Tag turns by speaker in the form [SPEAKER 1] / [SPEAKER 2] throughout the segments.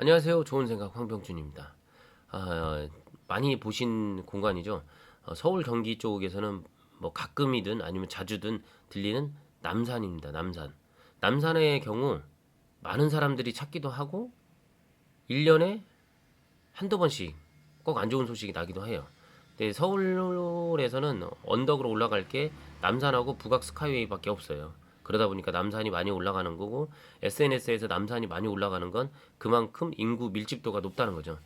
[SPEAKER 1] 안녕하세요. 좋은 생각 황병준입니다. 아, 많이 보신 공간이죠. 어, 서울 경기 쪽에서는 뭐 가끔이든 아니면 자주든 들리는 남산입니다. 남산. 남산의 경우 많은 사람들이 찾기도 하고 1년에 한두 번씩 꼭 안 좋은 소식이 나기도 해요. 근데 서울에서는 언덕으로 올라갈 게 남산하고 북악 스카이웨이밖에 없어요. 그러다 보니까 남산이 많이 올라가는 거고 SNS에서 남산이 많이 올라가는 건 그만큼 인구 밀집도가 높다는 거죠.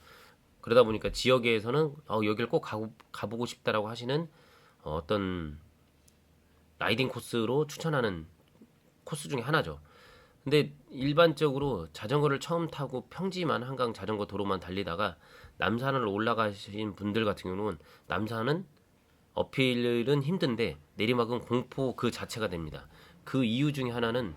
[SPEAKER 1] 그러다 보니까 지역에서는 어, 여기를 꼭 가고, 가보고 싶다라고 하시는 어, 어떤 라이딩 코스로 추천하는 코스 중에 하나죠. 근데 일반적으로 자전거를 처음 타고 평지만 한강 자전거 도로만 달리다가 남산을 올라가신 분들 같은 경우는 남산은 어필은 힘든데 내리막은 공포 그 자체가 됩니다. 그 이유 중에 하나는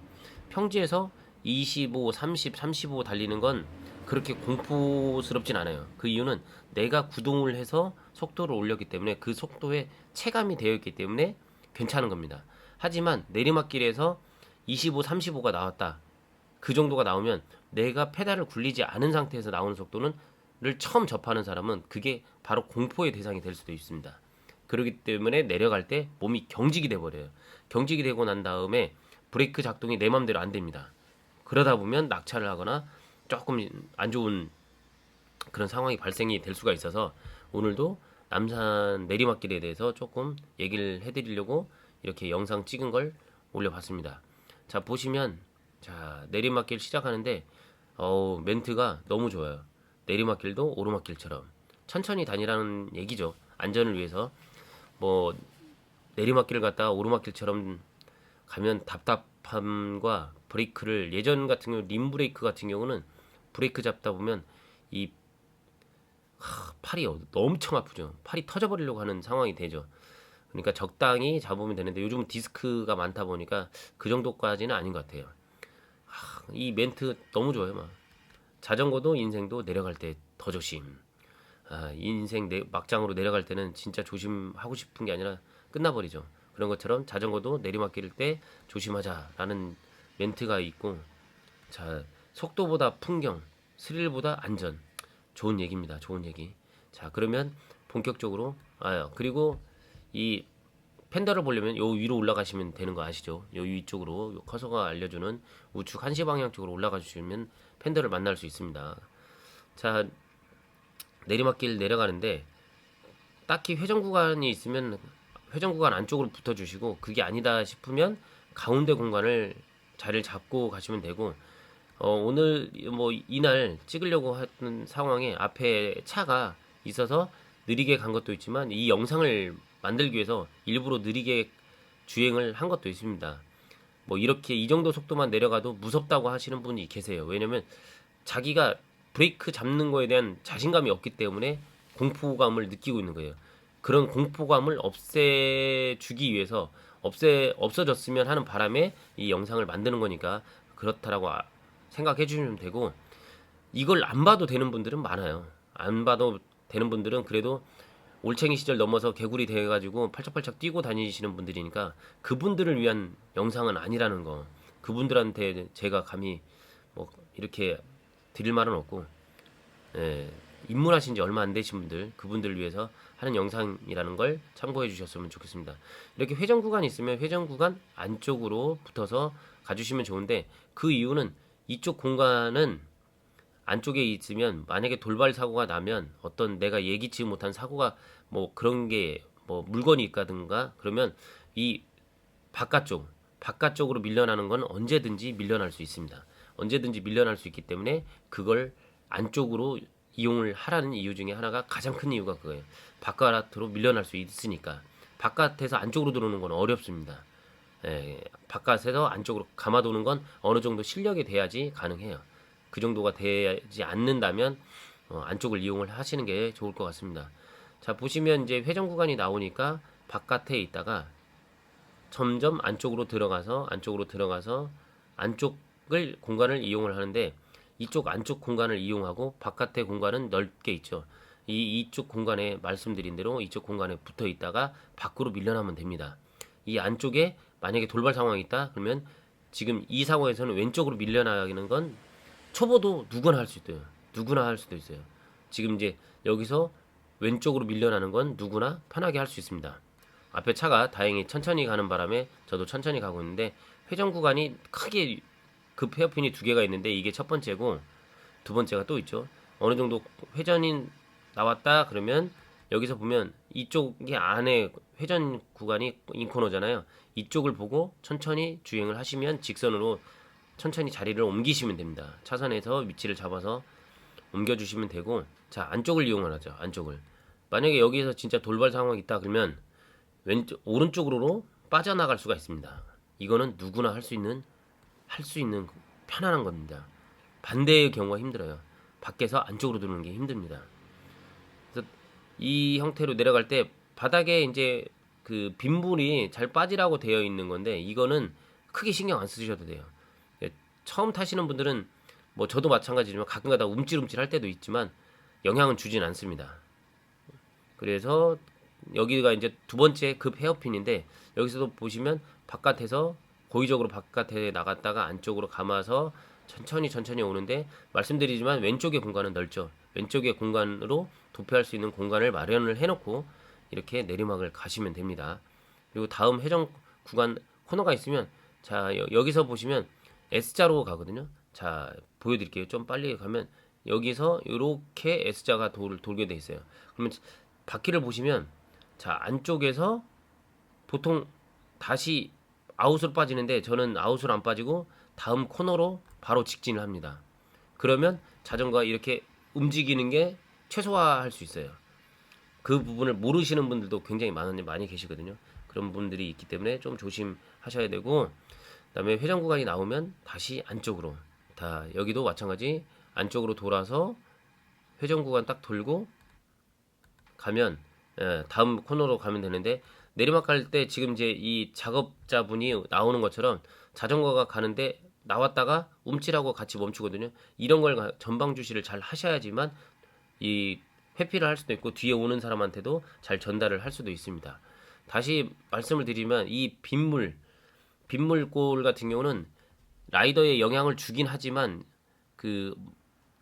[SPEAKER 1] 평지에서 25, 30, 35 달리는 건 그렇게 공포스럽진 않아요. 그 이유는 내가 구동을 해서 속도를 올렸기 때문에 그 속도에 체감이 되어 있기 때문에 괜찮은 겁니다. 하지만 내리막길에서 25, 35가 나왔다. 그 정도가 나오면 내가 페달을 굴리지 않은 상태에서 나오는 속도는 를 처음 접하는 사람은 그게 바로 공포의 대상이 될 수도 있습니다. 그렇기 때문에 내려갈 때 몸이 경직이 돼 버려요. 경직이 되고 난 다음에 브레이크 작동이 내 맘대로 안 됩니다. 그러다 보면 낙차를 하거나 조금 안 좋은 그런 상황이 발생이 될 수가 있어서 오늘도 남산 내리막길에 대해서 조금 얘기를 해드리려고 이렇게 영상 찍은 걸 올려봤습니다. 자 보시면 자 내리막길 시작하는데 어우 멘트가 너무 좋아요. 내리막길도 오르막길처럼 천천히 다니라는 얘기죠. 안전을 위해서 뭐 내리막길을 갔다가 오르막길처럼 가면 답답함과 브레이크를 예전 같은 경우 림 브레이크 같은 경우는 브레이크 잡다 보면 이 하, 팔이 어- 엄청 아프죠. 팔이 터져버리려고 하는 상황이 되죠. 그러니까 적당히 잡으면 되는데 요즘은 디스크가 많다 보니까 그 정도까지는 아닌 것 같아요. 하, 이 멘트 너무 좋아요, 막. 자전거도 인생도 내려갈 때 더 조심. 아, 인생 내, 막장으로 내려갈 때는 진짜 조심하고 싶은 게 아니라 끝나버리죠. 그런 것처럼 자전거도 내리막길 때 조심하자라는 멘트가 있고, 자 속도보다 풍경, 스릴보다 안전. 좋은 얘기입니다. 좋은 얘기. 자 그러면 본격적으로 아 그리고 이 펜더를 보려면 요 위로 올라가시면 되는 거 아시죠? 요 위쪽으로 요 커서가 알려주는 우측 한시 방향 쪽으로 올라가 주시면 펜더를 만날 수 있습니다. 자 내리막길 내려가는데 딱히 회전 구간이 있으면 회전 구간 안쪽으로 붙어 주시고 그게 아니다 싶으면 가운데 공간을 자리를 잡고 가시면 되고 어, 오늘 뭐 이날 찍으려고 하는 상황에 앞에 차가 있어서 느리게 간 것도 있지만 이 영상을 만들기 위해서 일부러 느리게 주행을 한 것도 있습니다. 뭐 이렇게 이 정도 속도만 내려가도 무섭다고 하시는 분이 계세요. 왜냐면 자기가 브레이크 잡는 거에 대한 자신감이 없기 때문에 공포감을 느끼고 있는 거예요. 그런 공포감을 없애주기 위해서 없애 없어졌으면 하는 바람에 이 영상을 만드는 거니까 그렇다라고 아- 생각해 주시면 되고 이걸 안 봐도 되는 분들은 많아요. 안 봐도 되는 분들은 그래도 올챙이 시절 넘어서 개구리 돼가지고 팔짝팔짝 뛰고 다니시는 분들이니까 그분들을 위한 영상은 아니라는 거. 그분들한테 제가 감히 뭐 이렇게 드릴 말은 없고 예, 입문하신 지 얼마 안 되신 분들 그분들을 위해서 하는 영상이라는 걸 참고해 주셨으면 좋겠습니다. 이렇게 회전 구간이 있으면 회전 구간 안쪽으로 붙어서 가주시면 좋은데 그 이유는 이쪽 공간은 안쪽에 있으면 만약에 돌발 사고가 나면 어떤 내가 예기치 못한 사고가 뭐 그런 게 뭐 물건이 있다든가 그러면 이 바깥쪽 바깥쪽으로 밀려나는 건 언제든지 밀려날 수 있습니다. 언제든지 밀려날 수 있기 때문에 그걸 안쪽으로 이용을 하라는 이유 중에 하나가 가장 큰 이유가 그거예요. 바깥으로 밀려날 수 있으니까 바깥에서 안쪽으로 들어오는 건 어렵습니다. 예, 바깥에서 안쪽으로 감아도는 건 어느 정도 실력이 돼야지 가능해요. 그 정도가 되지 않는다면 어, 안쪽을 이용을 하시는 게 좋을 것 같습니다. 자 보시면 이제 회전 구간이 나오니까 바깥에 있다가 점점 안쪽으로 들어가서 안쪽으로 들어가서 안쪽 을 공간을 이용을 하는데 이쪽 안쪽 공간을 이용하고 바깥의 공간은 넓게 있죠. 이 이쪽 공간에 말씀드린 대로 이쪽 공간에 붙어 있다가 밖으로 밀려나면 됩니다. 이 안쪽에 만약에 돌발 상황이 있다 그러면 지금 이 상황에서는 왼쪽으로 밀려나가는 건 초보도 누구나 할 수 있어요. 누구나 할 수도 있어요. 지금 이제 여기서 왼쪽으로 밀려나는 건 누구나 편하게 할 수 있습니다. 앞에 차가 다행히 천천히 가는 바람에 저도 천천히 가고 있는데 회전 구간이 크게 급 헤어핀이 두 개가 있는데 이게 첫 번째고 두 번째가 또 있죠. 어느 정도 회전이 나왔다 그러면 여기서 보면 이쪽이 안에 회전 구간이 인코너잖아요. 이쪽을 보고 천천히 주행을 하시면 직선으로 천천히 자리를 옮기시면 됩니다. 차선에서 위치를 잡아서 옮겨주시면 되고 자 안쪽을 이용하죠. 안쪽을 만약에 여기에서 진짜 돌발 상황이 있다 그러면 왼쪽 오른쪽으로 빠져나갈 수가 있습니다. 이거는 누구나 할 수 있는 할 수 있는 편안한 겁니다. 반대의 경우가 힘들어요. 밖에서 안쪽으로 들어오는 게 힘듭니다. 그래서 이 형태로 내려갈 때 바닥에 이제 그 빗물이 잘 빠지라고 되어 있는 건데 이거는 크게 신경 안 쓰셔도 돼요. 예, 처음 타시는 분들은 뭐 저도 마찬가지지만 가끔가다 움찔움찔 할 때도 있지만 영향은 주진 않습니다. 그래서 여기가 이제 두 번째 급 헤어핀인데 여기서도 보시면 바깥에서 고의적으로 바깥에 나갔다가 안쪽으로 감아서 천천히 천천히 오는데 말씀드리지만 왼쪽의 공간은 넓죠. 왼쪽의 공간으로 도피할 수 있는 공간을 마련을 해놓고 이렇게 내리막을 가시면 됩니다. 그리고 다음 회전 구간 코너가 있으면 자 여, 여기서 보시면 S자로 가거든요. 자 보여드릴게요. 좀 빨리 가면 여기서 이렇게 S자가 돌, 돌게 돼 있어요. 그러면 바퀴를 보시면 자 안쪽에서 보통 다시 아웃으로 빠지는데 저는 아웃으로 안 빠지고 다음 코너로 바로 직진을 합니다. 그러면 자전거가 이렇게 움직이는 게 최소화할 수 있어요. 그 부분을 모르시는 분들도 굉장히 많은 많이 계시거든요. 그런 분들이 있기 때문에 좀 조심하셔야 되고 그다음에 회전 구간이 나오면 다시 안쪽으로 다 여기도 마찬가지 안쪽으로 돌아서 회전 구간 딱 돌고 가면 예, 다음 코너로 가면 되는데 내리막 갈 때 지금 이제 이 작업자분이 나오는 것처럼 자전거가 가는데 나왔다가 움찔하고 같이 멈추거든요. 이런 걸 가- 전방 주시를 잘 하셔야지만 이 회피를 할 수도 있고 뒤에 오는 사람한테도 잘 전달을 할 수도 있습니다. 다시 말씀을 드리면 이 빗물 빗물골 같은 경우는 라이더에 영향을 주긴 하지만 그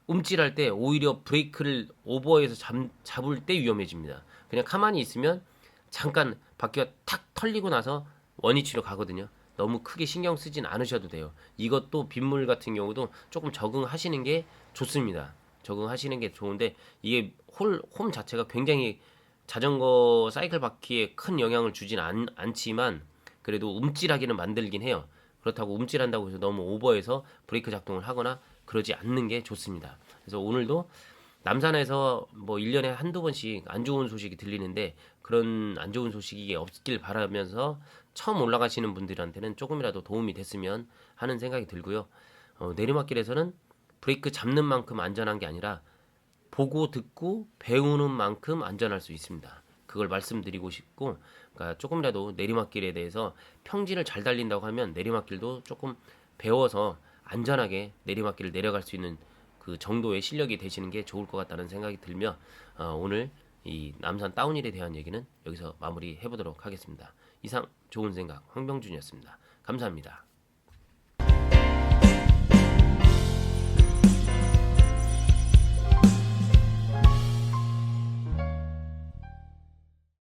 [SPEAKER 1] 움찔할 때 오히려 브레이크를 오버해서 잡, 잡을 때 위험해집니다. 그냥 가만히 있으면 잠깐 바퀴가 탁 털리고 나서 원위치로 가거든요. 너무 크게 신경 쓰진 않으셔도 돼요. 이것도 빗물 같은 경우도 조금 적응하시는 게 좋습니다. 적응하시는 게 좋은데 이게 홀, 홈 자체가 굉장히 자전거 사이클 바퀴에 큰 영향을 주진 않, 않지만 그래도 움찔하기는 만들긴 해요. 그렇다고 움찔한다고 해서 너무 오버해서 브레이크 작동을 하거나 그러지 않는 게 좋습니다. 그래서 오늘도 남산에서 뭐 1년에 한두 번씩 안 좋은 소식이 들리는데 그런 안 좋은 소식이 없길 바라면서 처음 올라가시는 분들한테는 조금이라도 도움이 됐으면 하는 생각이 들고요. 어, 내리막길에서는 브레이크 잡는 만큼 안전한 게 아니라 보고 듣고 배우는 만큼 안전할 수 있습니다. 그걸 말씀드리고 싶고, 그러니까 조금이라도 내리막길에 대해서 평지를 잘 달린다고 하면 내리막길도 조금 배워서 안전하게 내리막길을 내려갈 수 있는 그 정도의 실력이 되시는 게 좋을 것 같다는 생각이 들며 어, 오늘 이 남산 다운힐에 대한 얘기는 여기서 마무리 해 보도록 하겠습니다. 이상 좋은 생각 황병준이었습니다. 감사합니다.